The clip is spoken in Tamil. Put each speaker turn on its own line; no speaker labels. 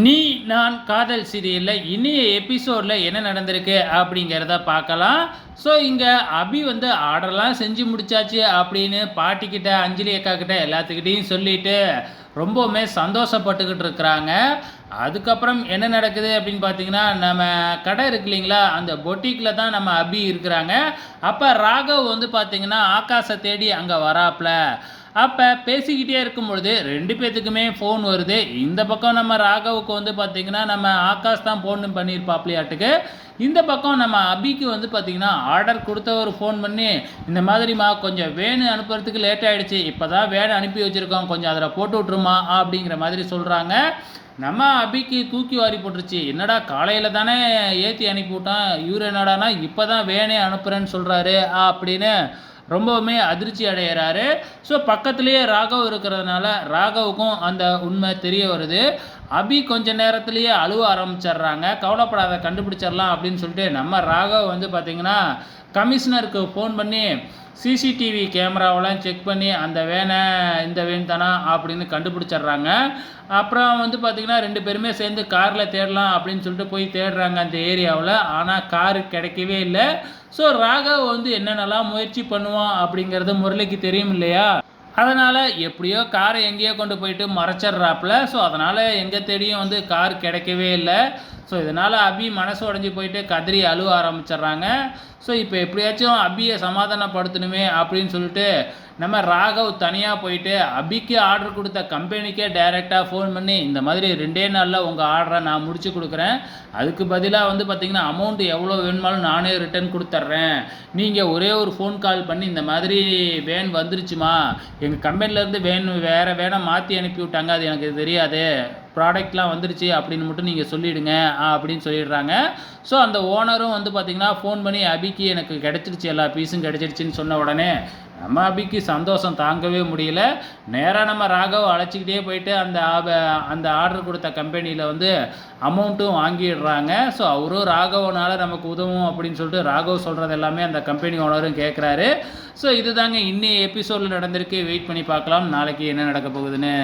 நீ நான் காதல் சீரியலில் இனிய எபிசோடில் என்ன நடந்திருக்கு அப்படிங்கிறத பார்க்கலாம். ஸோ இங்கே அபி வந்து ஆர்டர்லாம் செஞ்சு முடிச்சாச்சு அப்படின்னு பாட்டிக்கிட்ட அஞ்சலி அக்கா கிட்ட எல்லாத்துக்கிட்டையும் சொல்லிட்டு ரொம்பவுமே சந்தோஷப்பட்டுக்கிட்டு இருக்கிறாங்க. அதுக்கப்புறம் என்ன நடக்குது அப்படின்னு பார்த்தீங்கன்னா நம்ம கடை இருக்கு இல்லைங்களா அந்த பொட்டிக்கில் தான் நம்ம அபி இருக்கிறாங்க. அப்போ ராகவ் வந்து பார்த்தீங்கன்னா ஆகாசை தேடி அங்கே வராப்ல அப்போ பேசிக்கிட்டே இருக்கும் பொழுது ரெண்டு பேத்துக்குமே ஃபோன் வருது. இந்த பக்கம் நம்ம ராகவுக்கு வந்து பார்த்திங்கன்னா நம்ம ஆகாஷ் தான் ஃபோன் பண்ணியிருப்பாப்லையாட்டுக்கு இந்த பக்கம் நம்ம அபிக்கு வந்து பார்த்திங்கன்னா ஆர்டர் கொடுத்தவர் ஃபோன் பண்ணி இந்த மாதிரிம்மா கொஞ்சம் வேனு அனுப்புறதுக்கு லேட் ஆகிடுச்சு இப்போ தான் வேனு அனுப்பி வச்சுருக்கோம். கொஞ்சம் அதில் போட்டு விட்ருமா அப்படிங்கிற மாதிரி சொல்கிறாங்க நம்ம அபிக்கு தூக்கி வாரி போட்டுருச்சு. என்னடா காலையில் தானே ஏற்றி அனுப்பி விட்டான் இவர் என்னடானா இப்போ தான் வேனே அனுப்புகிறேன்னு சொல்கிறாரு அப்படின்னு ரொம்பவுமே அதிர்ச்சி அடைகிறாரு ஸோ பக்கத்துலேயே ராகவ் இருக்கிறதுனால ராகவுக்கும் அந்த உண்மை தெரிய வருது. அபி கொஞ்ச நேரத்திலேயே அழுவ ஆரம்பிச்சிடுறாங்க. கவலைப்படாத கண்டுபிடிச்சிடலாம் அப்படின்னு சொல்லிட்டு நம்ம ராகவ் வந்து பார்த்திங்கன்னா கமிஷனருக்கு ஃபோன் பண்ணி சிசிடிவி கேமராவெல்லாம் செக் பண்ணி அந்த வேனை இந்த வேன் தானா அப்படின்னு கண்டுபிடிச்சிடுறாங்க. அப்புறம் வந்து பார்த்திங்கன்னா ரெண்டு பேருமே சேர்ந்து காரில் தேடலாம் அப்படின்னு சொல்லிட்டு போய் தேடுறாங்க அந்த ஏரியாவில். ஆனால் காரு கிடைக்கவே இல்லை. ஸோ ராகவ் வந்து என்னென்னலாம் முயற்சி பண்ணுவான் அப்படிங்கிறது முரளிக்கு தெரியும் இல்லையா? அதனால் எப்படியோ காரை எங்கேயோ கொண்டு போயிட்டு மறைச்சிட்றாப்புல. ஸோ அதனால் எங்கே தேடியும் வந்து கார் கிடைக்கவே இல்லை. ஸோ இதனால் அபி மனசு உடஞ்சி போயிட்டு கதறி அழுவ ஆரம்பிச்சிடுறாங்க. ஸோ இப்போ எப்படியாச்சும் அபியை சமாதானப்படுத்தணுமே அப்படின்னு சொல்லிட்டு நம்ம ராகவ் தனியாக போயிட்டு அபிக்கு ஆர்டர் கொடுத்த கம்பெனிக்கே டைரெக்டாக ஃபோன் பண்ணி இந்த மாதிரி ரெண்டே நாளில் உங்கள் ஆர்டரை நான் முடிச்சு கொடுக்குறேன். அதுக்கு பதிலாக வந்து பார்த்திங்கன்னா அமௌண்ட் எவ்வளோ வேணுமாலும் நானே ரிட்டர்ன் கொடுத்துட்றேன். நீங்கள் ஒரே ஒரு ஃபோன் கால் பண்ணி இந்த மாதிரி வேன் வந்துருச்சுமா? எங்கள் கம்பெனிலேருந்து வேன் வேறு வேனை மாற்றி அனுப்பி விட்டாங்க அது எனக்கு தெரியாது. ப்ராடக்ட்லாம் வந்துருச்சு அப்படின்னு மட்டும் நீங்கள் சொல்லிவிடுங்க அப்படின்னு சொல்லிடுறாங்க. ஸோ அந்த ஓனரும் வந்து பார்த்திங்கன்னா ஃபோன் பண்ணி அபிக்கு எனக்கு கிடச்சிருச்சு எல்லா பீஸும் கிடச்சிருச்சின்னு சொன்ன உடனே நம்ம அபிக்கு சந்தோஷம் தாங்கவே முடியல. நேராக நம்ம ராகவ் அழைச்சிக்கிட்டே போயிட்டு அந்த அந்த ஆர்டர் கொடுத்த கம்பெனியில் வந்து அமௌண்ட்டும் வாங்கிடுறாங்க. ஸோ அவரும் ராகவனால் நமக்கு உதவும் அப்படின்னு சொல்லிட்டு ராகவ் சொல்கிறது எல்லாமே அந்த கம்பெனி ஓனரும் கேட்குறாரு ஸோ இதுதாங்க இன்னி எபிசோடில் நடந்திருக்கு. வெயிட் பண்ணி பார்க்கலாம். நாளைக்கு என்ன நடக்க போகுதுன்னு.